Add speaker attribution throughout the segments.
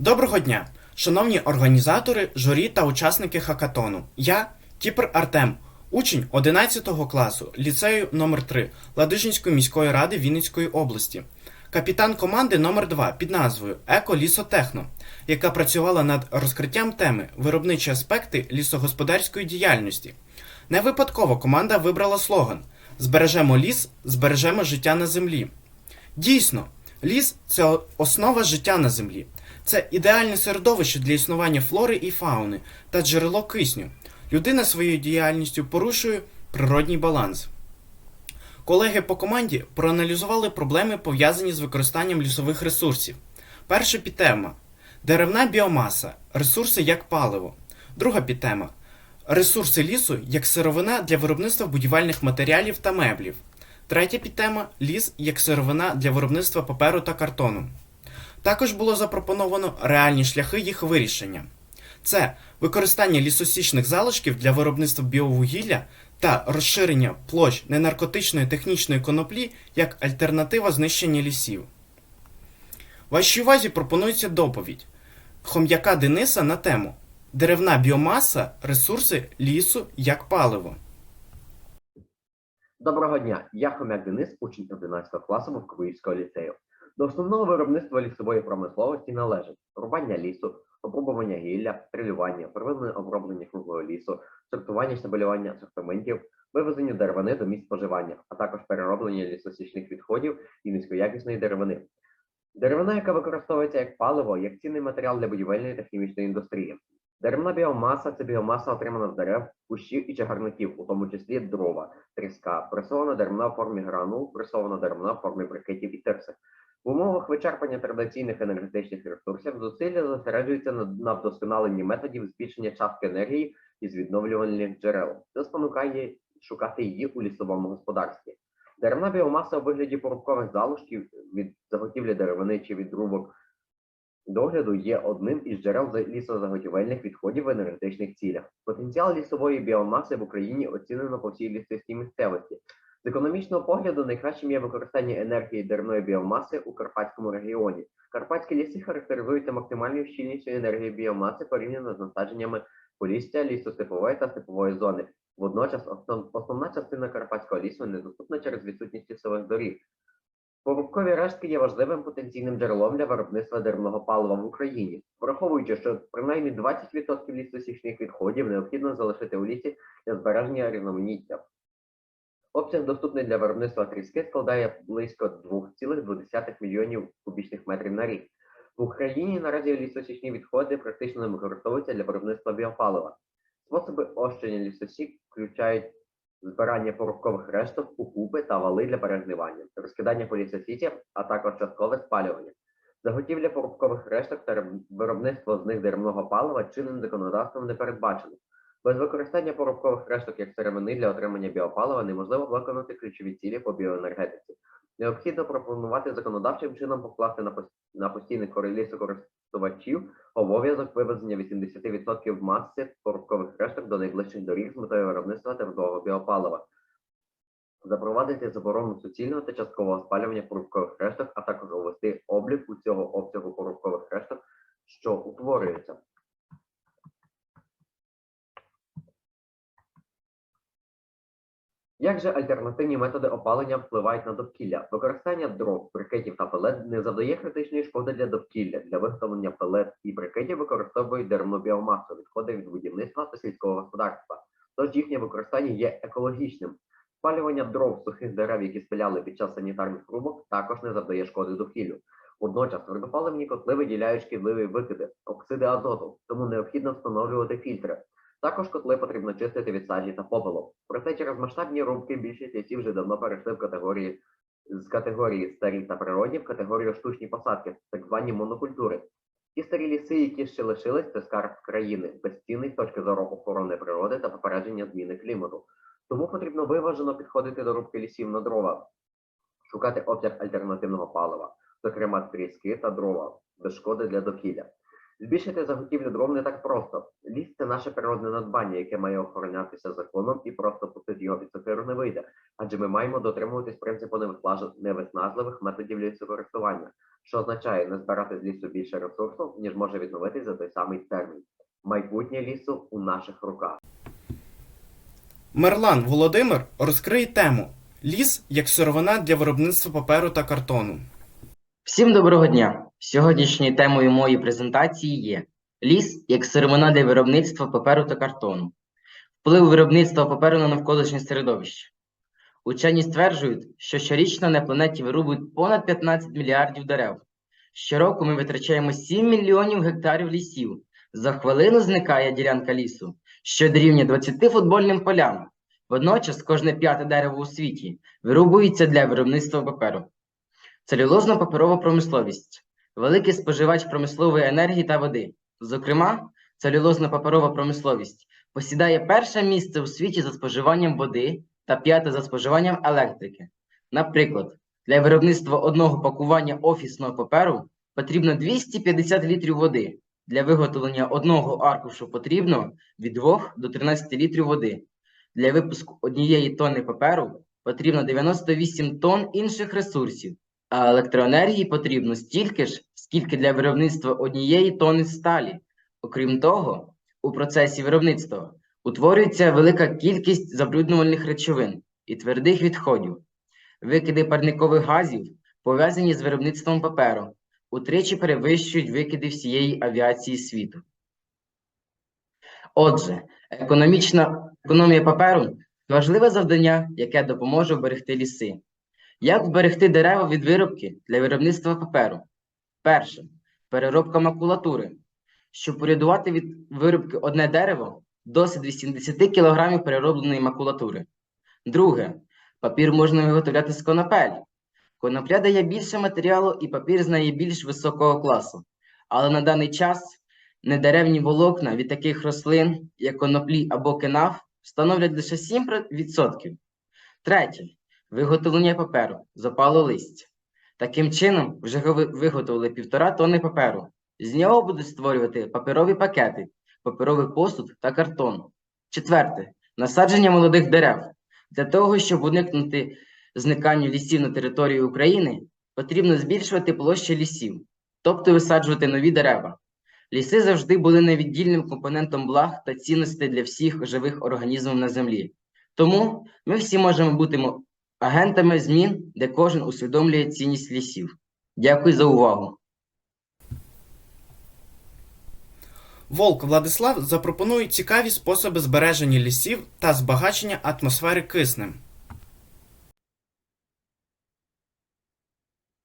Speaker 1: Доброго дня, шановні організатори, журі та учасники хакатону. Я Кіпр Артем, учень 11 класу ліцею номер 3 Ладижинської міської ради Вінницької області, капітан команди номер 2 під назвою Еко Лісотехно, яка працювала над розкриттям теми виробничі аспекти лісогосподарської діяльності. Не випадково команда вибрала слоган Збережемо ліс, збережемо життя на землі. Дійсно, ліс це основа життя на землі. Це ідеальне середовище для існування флори і фауни та джерело кисню. Людина своєю діяльністю порушує природній баланс. Колеги по команді проаналізували проблеми, пов'язані з використанням лісових ресурсів. Перша підтема деревна біомаса, ресурси як паливо. Друга підтема ресурси лісу як сировина для виробництва будівельних матеріалів та меблів. Третя підтема ліс як сировина для виробництва паперу та картону. Також було запропоновано реальні шляхи їх вирішення. Це використання лісосічних залишків для виробництва біовугілля та розширення площ ненаркотичної технічної коноплі як альтернатива знищення лісів. Вашій увазі пропонується доповідь Хом'яка Дениса на тему Деревна біомаса, ресурси лісу як паливо.
Speaker 2: Доброго дня, я Хомяк Денис, учень 11 класу Вовковицького ліцею. До основного виробництва лісової промисловості належать рубання лісу, обрубування гілля, трилювання, первинне оброблення круглого лісу, сортування і стабілювання асортиментів, вивезення деревини до місць споживання, а також перероблення лісосічних відходів і низькоякісної деревини. Деревина, яка використовується як паливо, як цінний матеріал для будівельної та хімічної індустрії. Деревна біомаса це біомаса, отримана з дерев, кущів і чагарників, у тому числі дрова, тріска, пресована деревна в формі гранул, пресована деревна в формі брикетів і тирси. В умовах вичерпання традиційних енергетичних ресурсів зусилля зосереджуються на, на вдосконаленні методів збільшення частки енергії із відновлювальних джерел. Це спонукає шукати її у лісовому господарстві. Деревна біомаса у вигляді порубкових залишків від заготівлі деревини чи від рубок догляду є одним із джерел лісозаготівельних відходів в енергетичних цілях. Потенціал лісової біомаси в Україні оцінено по всій лісистій місцевості. З економічного погляду найкращим є використання енергії деревної біомаси у Карпатському регіоні. Карпатські ліси характеризуються максимальною щільністю енергії біомаси порівняно з насадженнями полісся, лісостепової та степової зони. Водночас основна частина Карпатського лісу недоступна через відсутність лісових доріг. Порубкові рештки є важливим потенційним джерелом для виробництва деревного палива в Україні, враховуючи, що принаймні 20% лісосічних відходів необхідно залишити у лісі для збереження різноманіття. Обсяг доступний для виробництва тріски складає близько 2,2 мільйонів кубічних метрів на рік. В Україні наразі лісосічні відходи практично не використовуються для виробництва біопалива. Способи ощення лісосік включають збирання порубкових решток, укупи та вали для перегнивання, розкидання по лісосіті, а також часткове спалювання. Заготівля порубкових решток та виробництво з них деревного палива чинним законодавством не передбачено. Без використання порубкових решток як сировини для отримання біопалива неможливо виконати ключові цілі по біоенергетиці. Необхідно пропонувати законодавчим чином покласти на, пос- на постійних лісокористувачів обов'язок вивезення 80% маси порубкових решток до найближчих доріг з метою виробництва твердого біопалива. Запровадити заборону суцільного та часткового спалювання порубкових решток, а також увести облік усього обсягу порубкових решток, що утворюються. Як же альтернативні методи опалення впливають на довкілля? Використання дров, брикетів та пелет не завдає критичної шкоди для довкілля. Для виготовлення пелет і брикетів використовують деревну біомасу, відходи від будівництва та сільського господарства. Тож їхнє використання є екологічним. Спалювання дров сухих дерев, які спиляли під час санітарних рубок, також не завдає шкоди довкіллю. Водночас твердопаливні котли виділяють шкідливі викиди, оксиди азоту, тому необхідно встановлювати фільтри. Також котли потрібно чистити від сажі та попелу. Проте через масштабні рубки більшість лісів вже давно перейшли в категорії з категорії старі та природні в категорію штучні посадки, так звані монокультури. Ті старі ліси, які ще лишились, це скарб країни, безцінний з точки зору охорони природи та попередження зміни клімату. Тому потрібно виважено підходити до рубки лісів на дрова, шукати обсяг альтернативного палива, зокрема тріски та дрова, без шкоди для довкілля. Збільшити заготівлю дров не так просто. Ліс це наше природне надбання, яке має охоронятися законом, і просто пустити його під сокиру не вийде. Адже ми маємо дотримуватись принципу невиснажливих методів лісокористування, що означає не збирати з лісу більше ресурсу, ніж може відновитись за той самий термін. Майбутнє лісу у наших руках.
Speaker 1: Мерлан Володимир розкриє тему Ліс як сировина для виробництва паперу та картону.
Speaker 3: Всім доброго дня! Сьогоднішньою темою моєї презентації є ліс як сировина для виробництва паперу та картону, вплив виробництва паперу на навколишнє середовище. Учені стверджують, що щорічно на планеті вирубують понад 15 мільярдів дерев. Щороку ми витрачаємо 7 мільйонів гектарів лісів. За хвилину зникає ділянка лісу, що дорівнює 20 футбольним полям. Водночас кожне п'яте дерево у світі вирубується для виробництва паперу. Целюлозно-паперова промисловість великий споживач промислової енергії та води. Зокрема, целюлозно-паперова промисловість посідає перше місце у світі за споживанням води та п'яте за споживанням електрики. Наприклад, для виробництва одного пакування офісного паперу потрібно 250 літрів води. Для виготовлення одного аркушу потрібно від 2 до 13 літрів води. Для випуску однієї тонни паперу потрібно 98 тонн інших ресурсів. А електроенергії потрібно стільки ж, скільки для виробництва однієї тони сталі. Окрім того, у процесі виробництва утворюється велика кількість забруднювальних речовин і твердих відходів. Викиди парникових газів, пов'язані з виробництвом паперу, утричі перевищують викиди всієї авіації світу. Отже, економічна економія паперу важливе завдання, яке допоможе вберегти ліси. Як вберегти дерева від виробки для виробництва паперу? Перше переробка макулатури. Щоб порядувати від виробки одне дерево, досить 80 кг переробленої макулатури. Друге папір можна виготовляти з конопель. Конопля дає більше матеріалу і папір з неї більш високого класу. Але на даний час недеревні волокна від таких рослин, як коноплі або кинаф, становлять лише 7%. Третє Виготовлення паперу з опалу листя. Таким чином, вже виготовили півтора тонни паперу. З нього будуть створювати паперові пакети, паперовий посуд та картон. Четверте насадження молодих дерев. Для того, щоб уникнути зникання лісів на території України, потрібно збільшувати площі лісів, тобто висаджувати нові дерева. Ліси завжди були невіддільним компонентом благ та цінностей для всіх живих організмів на землі. Тому ми всі можемо бути агентами змін, де кожен усвідомлює цінність лісів. Дякую за увагу.
Speaker 1: Волк Владислав запропонує цікаві способи збереження лісів та збагачення атмосфери киснем.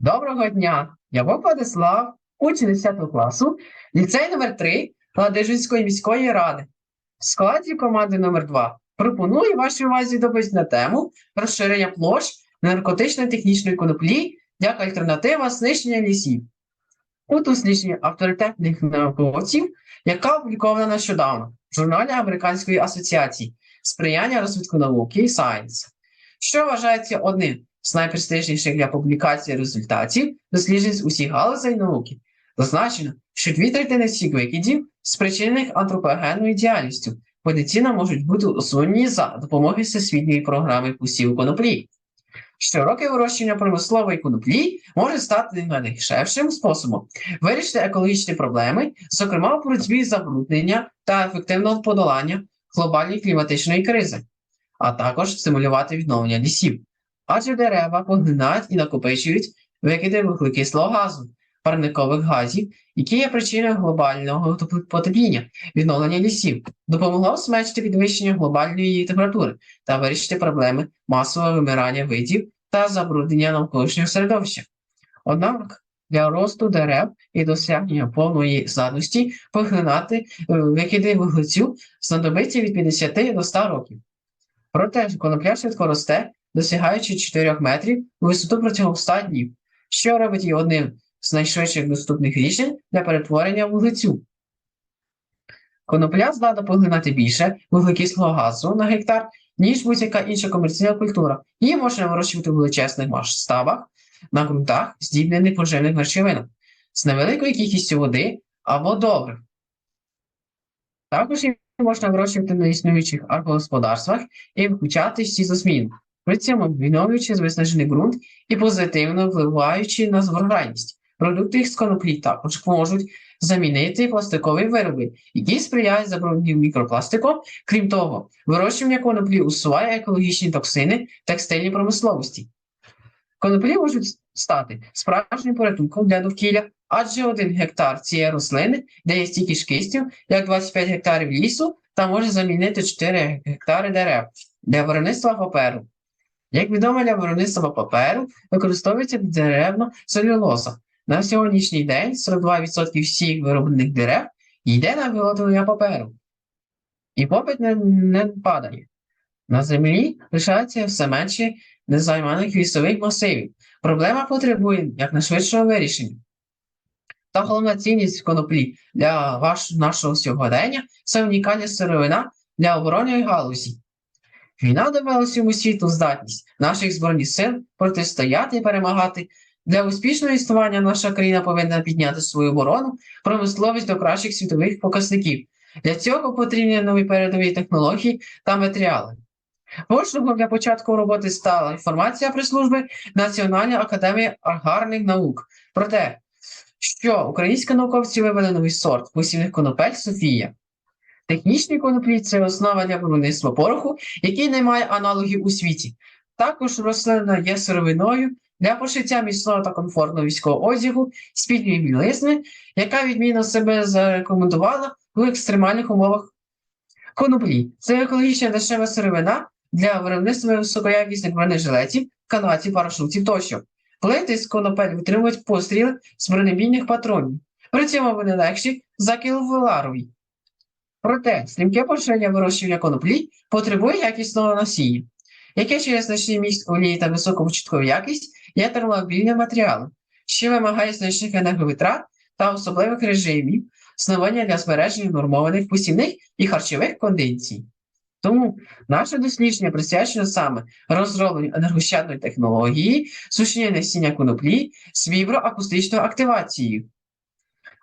Speaker 4: Доброго дня! Я Вовк Владислав, учень 10 класу, ліцей номер 3 Ладижинської міської ради. В складі команди номер 2 пропоную вашій увазі доповідь на тему розширення площ наркотично-технічної коноплі як альтернатива знищення лісів. У дослідженні авторитетних науковців, яка опублікована нещодавно в журналі Американської асоціації сприяння розвитку науки і Science, що вважається одним з найпрестижніших для публікації результатів досліджень з усіх галузей науки. Зазначено, що дві третини всіх викидів, спричинених антропогенною діяльністю, потенційно можуть бути усунені за допомогою всесвітньої програми посіву коноплі. Щороки вирощення промислової коноплі може стати найдешевшим способом вирішити екологічні проблеми, зокрема в боротьбі забруднення та ефективного подолання глобальної кліматичної кризи, а також стимулювати відновлення лісів адже дерева поглинають і накопичують викиди вуглекислого газу, парникових газів, які є причиною глобального потепління, відновлення лісів, допомогло зменшити підвищення глобальної температури та вирішити проблеми масового вимирання видів та забруднення навколишнього середовища. Однак для росту дерев і досягнення повної здатності поглинати е, викиди вуглецю знадобиться від 50 до 100 років. Проте конопля швидко росте досягаючи 4 метрів у висоту протягом 100 днів, що робить її одним з найшвидших доступних рішень для перетворення вуглецю. Конопля здатна поглинати більше вуглекислого газу на гектар, ніж будь-яка інша комерційна культура. Її можна вирощувати в величезних масштабах на ґрунтах, здібнених поживних речовинах. З невеликою кількістю води або добрив. Також їх можна вирощувати на існуючих агрогосподарствах і виключати сізозміну, при цьому відновлюючи виснажений ґрунт і позитивно впливаючи на врожайність. Продукти з коноплі також можуть замінити пластикові вироби, які сприяють забрудненню мікропластиком. Крім того, вирощування коноплі усуває екологічні токсини текстильній промисловості. Коноплі можуть стати справжнім порятунком для довкілля, адже один гектар цієї рослини дає стільки ж кисню, як 25 гектарів лісу, та може замінити 4 гектари дерев для виробництва паперу. Як відомо, для виробництва паперу використовується деревна целюлоза. На сьогоднішній день 42% всіх вироблених дерев йде на виготовлення паперу. І попит не, не падає. На землі лишається все менше незайманих лісових масивів. Проблема потребує якнайшвидшого вирішення. Та головна цінність коноплі для ваш, нашого сьогодення це унікальна сировина для оборонної галузі. Війна довела всьому світу здатність наших збройних сил протистояти і перемагати. Для успішного існування наша країна повинна підняти свою оборону, промисловість до кращих світових показників. Для цього потрібні нові передові технології та матеріали. Поштовхом для початку роботи стала інформація про служби Національної академії аграрних наук про те, що українські науковці вивели новий сорт посівних конопель Софія. Технічні коноплі це основа для виробництва пороху, який не має аналогів у світі. Також рослина є сировиною для пошиття міцного та комфортного військового одягу, спільної білизни, яка відмінно себе зарекомендувала в екстремальних умовах коноплі. Це екологічна дешева сировина для виробництва високоякісних бронежилетів, канатів, парашутів тощо. Плити з конопель витримують постріли з бронебійних патронів. При цьому вони легші за кіловоларові. Проте стрімке поширення вирощування коноплі потребує якісного насіння, яке через значний міст олії та високу початкову якість є термобільним матеріалом, що вимагає значних енерговитрат та особливих режимів снування для збереження нормованих посівних і харчових кондицій. Тому наше дослідження присвячено саме розробленню енергощадної технології сушіння насіння коноплі з віброакустичною активацією.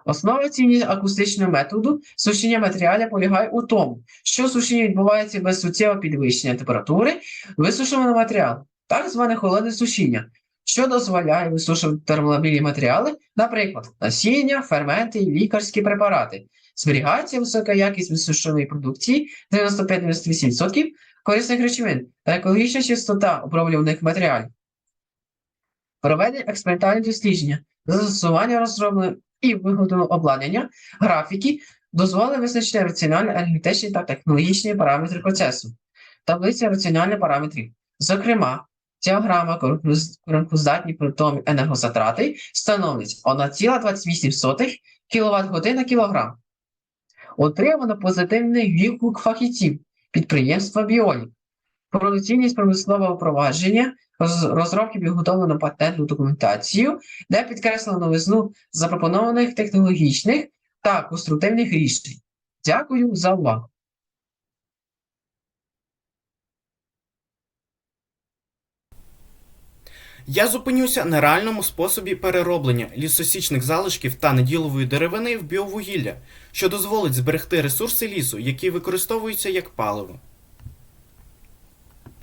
Speaker 4: Основа цінність акустичного методу сушіння матеріалів полягає у тому, що сушіння відбувається без суттєвого підвищення температури висушеного матеріалу, так зване холодне сушіння, що дозволяє висушувати термобільні матеріали, наприклад, насіння, ферменти і лікарські препарати. Зберігається висока якість висушеної продукції 95-98% корисних речовин та екологічна чистота оброблюваних матеріалів. Проведення експериментальних дослідження, застосування розробленого і виготовленого обладнання, графіки дозволили визначити раціональні енергетичні та технологічні параметри процесу, таблиця раціональних параметрів. Зокрема, діаграма короткоздатні притомі енергозатрати становить 1,28 кВт на кілограм. Отримано позитивний відгук фахівців підприємства Біолі. Продуційність промислового впровадження, роз- розробки підготовлено патентну документацію, де підкреслено новизну запропонованих технологічних та конструктивних рішень. Дякую за увагу.
Speaker 1: Я зупинюся на реальному способі перероблення лісосічних залишків та неділової деревини в біовугілля, що дозволить зберегти ресурси лісу, які використовуються як паливо.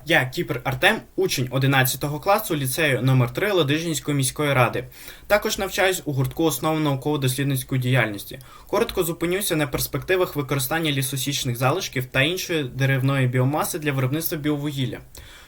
Speaker 1: Я Кіпр Артем, учень 11 класу ліцею номер 3 Ладижинської міської ради. Також навчаюсь у гуртку основ науково-дослідницької діяльності. Коротко зупинюся на перспективах використання лісосічних залишків та іншої деревної біомаси для виробництва біовугілля.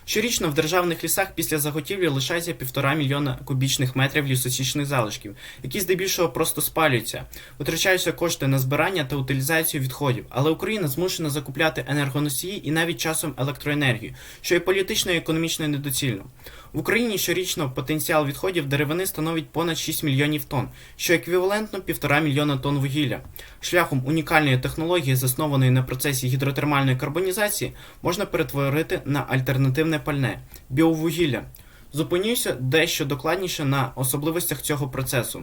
Speaker 1: Щорічно в державних лісах після заготівлі лишається півтора мільйона кубічних метрів лісосічних залишків, які здебільшого просто спалюються. Витрачаються кошти на збирання та утилізацію відходів, але Україна змушена закупляти енергоносії і навіть часом електроенергію, що є політично і економічно недоцільно. В Україні щорічно потенціал відходів деревини становить понад 6 мільйонів тонн, що еквівалентно півтора мільйона тонн вугілля. Шляхом унікальної технології, заснованої на процесі гідротермальної карбонізації, можна перетворити на альтернативне пальне біовугілля. Зупинюся дещо докладніше на особливостях цього процесу.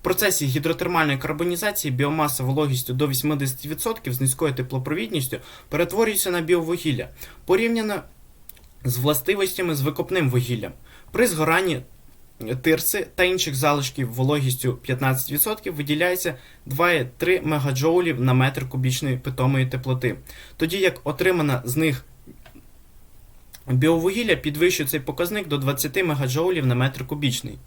Speaker 1: В процесі гідротермальної карбонізації біомаса вологістю до 80% з низькою теплопровідністю перетворюється на біовугілля, порівняно з властивостями з викопним вугіллям. При згоранні тирси та інших залишків вологістю 15% виділяється 2,3 мегаджоулів на метр кубічної питомої теплоти, тоді як отримана з них біовугілля підвищує цей показник до 20 мегаджоулів на метр кубічний.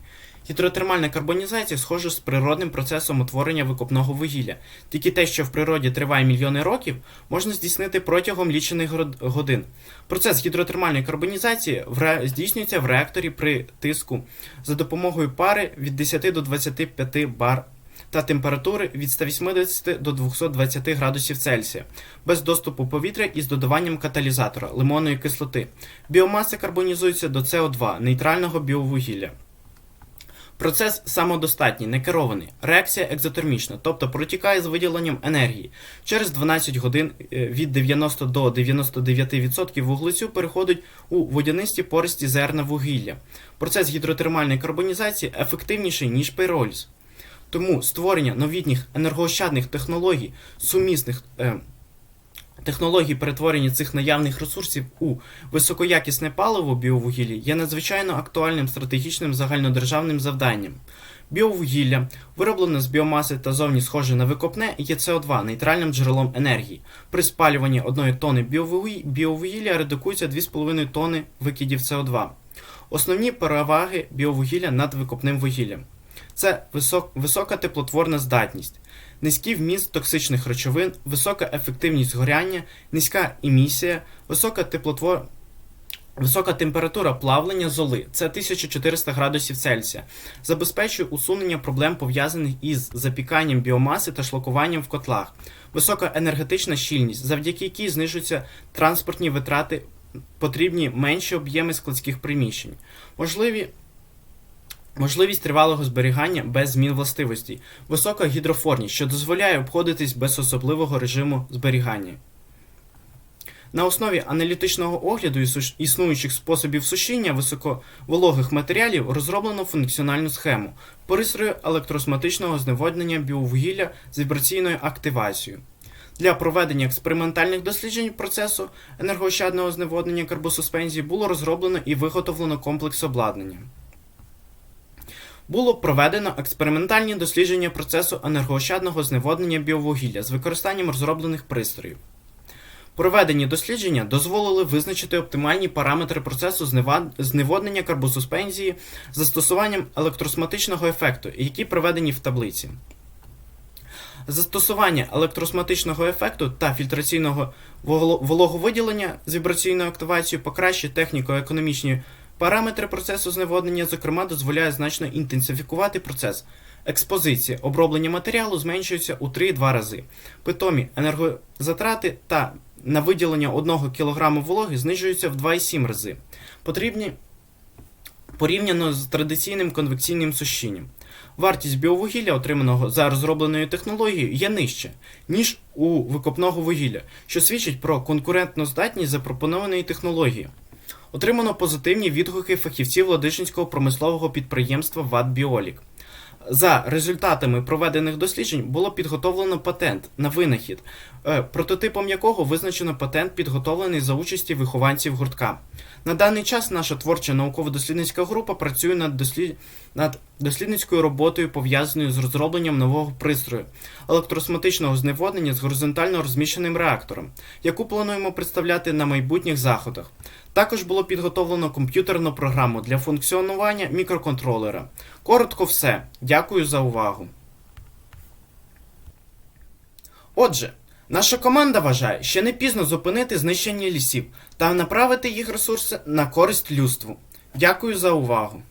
Speaker 1: Гідротермальна карбонізація схожа з природним процесом утворення викопного вугілля. Тільки те, що в природі триває мільйони років, можна здійснити протягом лічених годин. Процес гідротермальної карбонізації здійснюється в реакторі при тиску за допомогою пари від 10 до 25 бар та температури від 180 до 220 градусів Цельсія, без доступу повітря із додаванням каталізатора лимонної кислоти. Біомаса карбонізується до СО2 нейтрального біовугілля. Процес самодостатній, не керований. Реакція екзотермічна, тобто протікає з виділенням енергії. Через 12 годин е, від 90 до 99% вуглецю переходить у водянисті пористі зерна вугілля. Процес гідротермальної карбонізації ефективніший, ніж пейроліз. Тому створення новітніх енергоощадних технологій, сумісних е, технологій перетворення цих наявних ресурсів у високоякісне паливо біовугілля є надзвичайно актуальним стратегічним загальнодержавним завданням. Біовугілля, вироблене з біомаси та зовні схоже на викопне, є СО2 нейтральним джерелом енергії. При спалюванні 1 тонни біовугілля редукується 2,5 тонни викидів СО2. Основні переваги біовугілля над викопним вугіллям. Це висок, висока теплотворна здатність, низький вміст токсичних речовин, висока ефективність згоряння, низька емісія, висока теплотвор... Висока температура плавлення золи це 1400 градусів Цельсія, забезпечує усунення проблем пов'язаних із запіканням біомаси та шлакуванням в котлах, висока енергетична щільність, завдяки якій знижуються транспортні витрати, потрібні менші об'єми складських приміщень, можливі Можливість тривалого зберігання без змін властивостей, висока гідрофорність, що дозволяє обходитись без особливого режиму зберігання. На основі аналітичного огляду існуючих способів сушіння високовологих матеріалів розроблено функціональну схему пристрою електросматичного зневоднення біовугілля з вібраційною активацією. Для проведення експериментальних досліджень процесу енергоощадного зневоднення карбосуспензії було розроблено і виготовлено комплекс обладнання. Було проведено експериментальні дослідження процесу енергоощадного зневоднення біовугілля з використанням розроблених пристроїв. Проведені дослідження дозволили визначити оптимальні параметри процесу зневоднення карбосуспензії з застосуванням електросматичного ефекту, які приведені в таблиці. Застосування електросматичного ефекту та фільтраційного вологовиділення з вібраційною активацією покращує техніко-економічні параметри процесу зневоднення, зокрема, дозволяє значно інтенсифікувати процес. Експозиція оброблення матеріалу зменшується у 3-2 рази. Питомі енергозатрати та на виділення 1 кг вологи знижуються в 2,7 рази. Потрібні порівняно з традиційним конвекційним сушінням. Вартість біовугілля, отриманого за розробленою технологією, є нижча, ніж у викопного вугілля, що свідчить про конкурентну здатність запропонованої технології. Отримано позитивні відгуки фахівців Ладижинського промислового підприємства ВАТ Біолік. За результатами проведених досліджень було підготовлено патент на винахід, е, прототипом якого визначено патент, підготовлений за участі вихованців гуртка. На даний час наша творча науково-дослідницька група працює над, дослід... над дослідницькою роботою, пов'язаною з розробленням нового пристрою електросматичного зневоднення з горизонтально розміщеним реактором, яку плануємо представляти на майбутніх заходах. Також було підготовлено комп'ютерну програму для функціонування мікроконтролера. Коротко все. Дякую за увагу. Отже, наша команда вважає, що не пізно зупинити знищення лісів та направити їх ресурси на користь людству. Дякую за увагу.